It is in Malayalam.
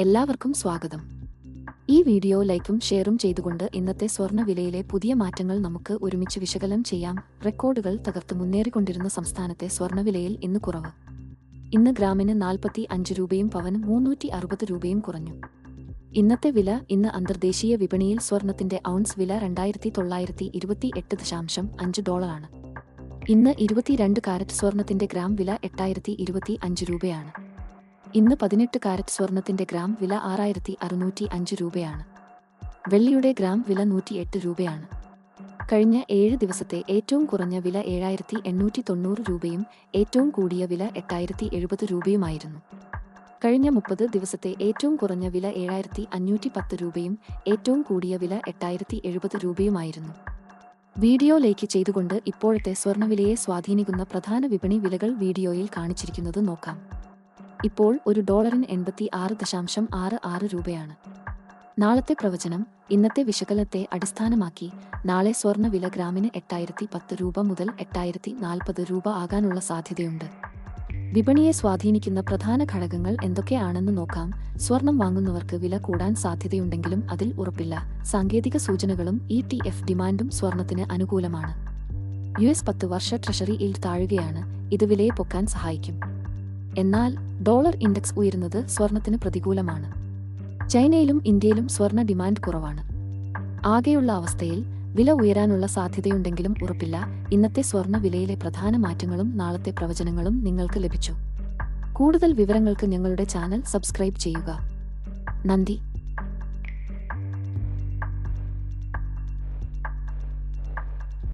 എല്ലാവർക്കും സ്വാഗതം. ഈ വീഡിയോ ലൈക്കും ഷെയറും ചെയ്തുകൊണ്ട് ഇന്നത്തെ സ്വർണ വിലയിലെ പുതിയ മാറ്റങ്ങൾ നമുക്ക് ഒരുമിച്ച് വിശകലനം ചെയ്യാം. റെക്കോർഡുകൾ തകർത്ത് മുന്നേറിക്കൊണ്ടിരുന്ന സംസ്ഥാനത്തെ സ്വർണവിലയിൽ ഇന്ന് കുറവ്. ഇന്ന് ഗ്രാമിന് നാൽപ്പത്തി അഞ്ച് രൂപയും പവന് മുന്നൂറ്റി അറുപത് രൂപയും കുറഞ്ഞു. ഇന്നത്തെ വില ഇന്ന് അന്തർദേശീയ വിപണിയിൽ സ്വർണത്തിന്റെ ഔൺസ് വില രണ്ടായിരത്തി തൊള്ളായിരത്തി ഇരുപത്തി എട്ട് ദശാംശം അഞ്ച് ഡോളറാണ്. ഇന്ന് ഇരുപത്തിരണ്ട് കാരറ്റ് സ്വർണത്തിന്റെ ഗ്രാം വില എട്ടായിരത്തി ഇരുപത്തി അഞ്ച് രൂപയാണ്. ഇന്ന് പതിനെട്ട് കാരറ്റ് സ്വർണത്തിന്റെ ഗ്രാം വില ആറായിരത്തി അറുന്നൂറ്റി അഞ്ച് രൂപയാണ്. വെള്ളിയുടെ ഗ്രാം വില നൂറ്റി എട്ട് രൂപയാണ്. കഴിഞ്ഞ ഏഴ് ദിവസത്തെ ഏറ്റവും കുറഞ്ഞ വില ഏഴായിരത്തി എണ്ണൂറ്റി തൊണ്ണൂറ് രൂപയും ഏറ്റവും കൂടിയ വില എട്ടായിരത്തി എഴുപത് രൂപയുമായിരുന്നു. കഴിഞ്ഞ മുപ്പത് ദിവസത്തെ ഏറ്റവും കുറഞ്ഞ വില ഏഴായിരത്തി അഞ്ഞൂറ്റി പത്ത് രൂപയും ഏറ്റവും കൂടിയ വില എട്ടായിരത്തി എഴുപത് രൂപയുമായിരുന്നു. വീഡിയോയിലേക്ക് ലൈക്ക് ചെയ്തുകൊണ്ട് ഇപ്പോഴത്തെ സ്വർണവിലയെ സ്വാധീനിക്കുന്ന പ്രധാന വിപണി വിലകൾ വീഡിയോയിൽ കാണിച്ചിരിക്കുന്നത് നോക്കാം. ഇപ്പോൾ ഒരു ഡോളറിന് എൺപത്തി ആറ് ദശാംശം ആറ് ആറ് രൂപയാണ്. നാളത്തെ പ്രവചനം ഇന്നത്തെ വിശകലനത്തെ അടിസ്ഥാനമാക്കി നാളെ സ്വർണ വില ഗ്രാമിന് എട്ടായിരത്തി പത്ത് രൂപ മുതൽ എട്ടായിരത്തി നാൽപ്പത് രൂപ ആകാനുള്ള സാധ്യതയുണ്ട്. വിപണിയെ സ്വാധീനിക്കുന്ന പ്രധാന ഘടകങ്ങൾ എന്തൊക്കെയാണെന്ന് നോക്കാം. സ്വർണം വാങ്ങുന്നവർക്ക് വില കൂടാൻ സാധ്യതയുണ്ടെങ്കിലും അതിൽ ഉറപ്പില്ല. സാങ്കേതിക സൂചനകളും ഇ ടി എഫ് ഡിമാൻഡും സ്വർണത്തിന് അനുകൂലമാണ്. യു എസ് പത്ത് വർഷ ട്രഷറി ഇൽ താഴുകയാണ്. ഇത് വിലയെ പൊക്കാൻ സഹായിക്കും. എന്നാൽ ഡോളർ ഇൻഡെക്സ് ഉയരുന്നത് സ്വർണത്തിന് പ്രതികൂലമാണ്. ചൈനയിലും ഇന്ത്യയിലും സ്വർണ ഡിമാൻഡ് കുറവാണ്. ആകെയുള്ള അവസ്ഥയിൽ വില ഉയരാനുള്ള സാധ്യതയുണ്ടെങ്കിലും ഉറപ്പില്ല. ഇന്നത്തെ സ്വർണ വിലയിലെ പ്രധാന മാറ്റങ്ങളും നാളത്തെ പ്രവചനങ്ങളും നിങ്ങൾക്ക് ലഭിച്ചു. കൂടുതൽ വിവരങ്ങൾക്ക് ഞങ്ങളുടെ ചാനൽ സബ്സ്ക്രൈബ് ചെയ്യുക. നന്ദി.